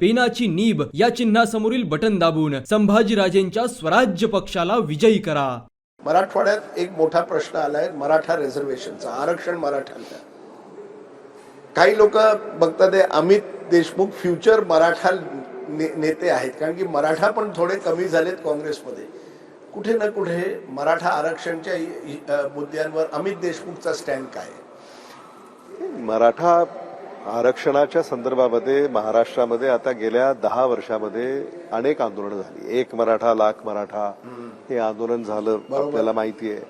पेनाची nib या चिन्हासमोरील button दाबून संभाजीराजेंच्या स्वराज्य पक्षाला विजयी करा. मराठवाड्यात एक मोठा प्रश्न आलाय मराठा रिझर्वेशनचा आरक्षण मराठ्यांचा काही लोक बघतात अमित देशमुख फ्युचर मराठा ने- नेते आहेत कारण की मराठा पण थोडे कमी झालेत काँग्रेसमध्ये. कुठे ना कुठे मराठा आरक्षणच्या मुद्द्यांवर अमित देशमुखचा स्टँड काय? आहे? मराठा आरक्षणाच्या संदर्भामध्ये महाराष्ट्रामध्ये आता गेल्या दहा वर्षामध्ये अनेक आंदोलनं झाली. एक मराठा लाख मराठा हे आंदोलन झालं आपल्याला माहिती आहे.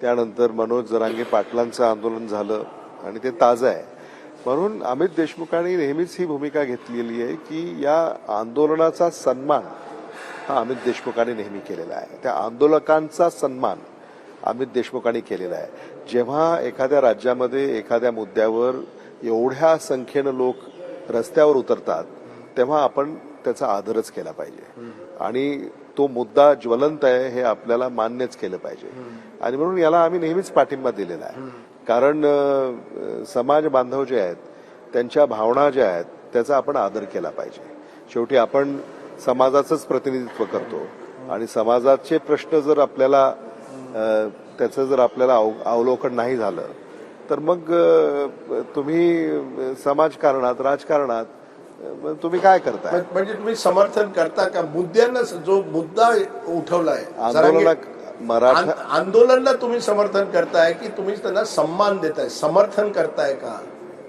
त्यानंतर मनोज जरांगे पाटलांचं आंदोलन झालं आणि ते ताजं आहे. म्हणून अमित देशमुखांनी नेहमीच ही भूमिका घेतलेली आहे की या आंदोलनाचा सन्मान हा अमित देशमुखांनी नेहमी केलेला आहे. त्या आंदोलकांचा सन्मान अमित देशमुखांनी केलेला आहे. जेव्हा एखाद्या राज्यामध्ये एखाद्या मुद्द्यावर एवढ्या संख्येनं लोक रस्त्यावर उतरतात तेव्हा आपण त्याचा आदरच केला पाहिजे. आणि तो मुद्दा ज्वलंत आहे हे आपल्याला मान्यच केलं पाहिजे. आणि म्हणून याला आम्ही नेहमीच पाठिंबा दिलेला आहे. कारण समाज बांधव जे आहेत त्यांच्या भावना ज्या आहेत त्याचा आपण आदर केला पाहिजे. शेवटी आपण समाजाचंच प्रतिनिधित्व करतो. आणि समाजाचे प्रश्न जर आपल्याला त्याचं जर आपल्याला अव- अवलोकन नाही झालं तर मग तुम्ही समाजकारणात राजकारणात तुम्ही काय म्हण- म्हणजे तुम्ही समर्थन करता का? मुद्द्यांना जो मुद्दा उठवलाय मराठा आंद- आंदोलनला तुम्ही समर्थन करताय की तुम्ही त्यांना सम्मान देताय? समर्थन करताय का?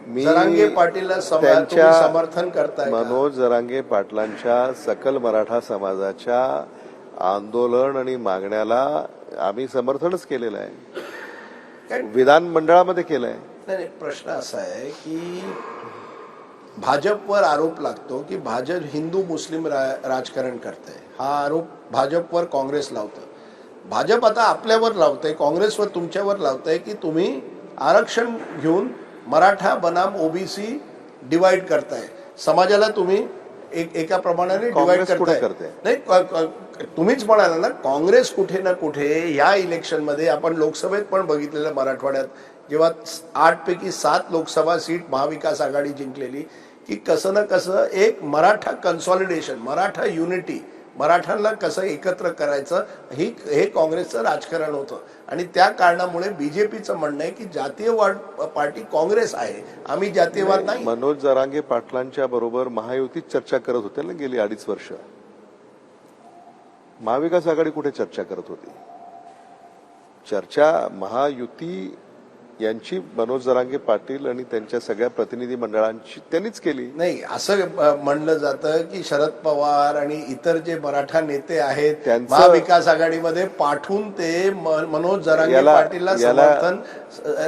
मी जरांगे पाटीलला त्यांच्या समर्थन करताय? मनोज जरांगे पाटलांच्या सकल मराठा समाजाच्या आंदोलन आणि मागण्याला आम्ही समर्थनच केलेलं आहे. काय- विधानमंडळामध्ये केलंय. नाही नाही, प्रश्न असा आहे की भाजपवर आरोप लागतो की भाजप हिंदू मुस्लिम रा- राजकारण करते हा आरोप भाजपवर काँग्रेस लावतं. भाजप आता आपल्यावर लावतंय काँग्रेसवर तुमच्यावर लावतंय की तुम्ही आरक्षण घेऊन मराठा बनाम ओबीसी डिवाइड करताय. समाजाला तुम्ही एक एका प्रमाणाने डिवाइड करताय करते? नाही तुम्हीच म्हणाला ना काँग्रेस कुठे ना कुठे या इलेक्शनमध्ये आपण लोकसभेत पण बघितलेलं मराठवाड्यात जेव्हा आठ पैकी सात लोकसभा सीट महाविकास आघाडी जिंकलेली की कसं ना कसं एक मराठा कन्सॉलिडेशन मराठा युनिटी मराठ्यांना कसं एकत्र करायचं ही हे काँग्रेसचं राजकारण होतं. आणि त्या कारणामुळे बीजेपीचं म्हणणं आहे की जातीयवाद पार्टी काँग्रेस आहे. आम्ही जातीयवाद नाही मनोज जरांगे पाटलांच्या बरोबर महायुतीत चर्चा करत होते ना गेली अडीच वर्ष. महाविकास आघाडी कुठे चर्चा करत होती? चर्चा महायुती यांची मनोज जरांगे पाटील आणि त्यांच्या सगळ्या प्रतिनिधी मंडळांची त्यांनीच केली नाही असं म्हणलं जातं की शरद पवार आणि इतर जे मराठा नेते आहेत त्यांचं- महाविकास आघाडीमध्ये पाठवून ते मनोज जरांगे पाटीलला समर्थन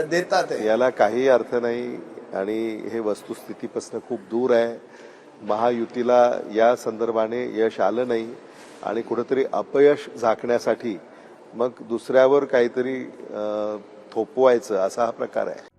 देतात. याला काही अर्थ नाही आणि हे वस्तुस्थितीपासून खूप दूर आहे महायुतीला या संदर्भाने यश आलं नाही आणि कुठेतरी अपयश झाकण्यासाठी मग दुसऱ्यावर काहीतरी थोपवायचं असा हा प्रकार आहे.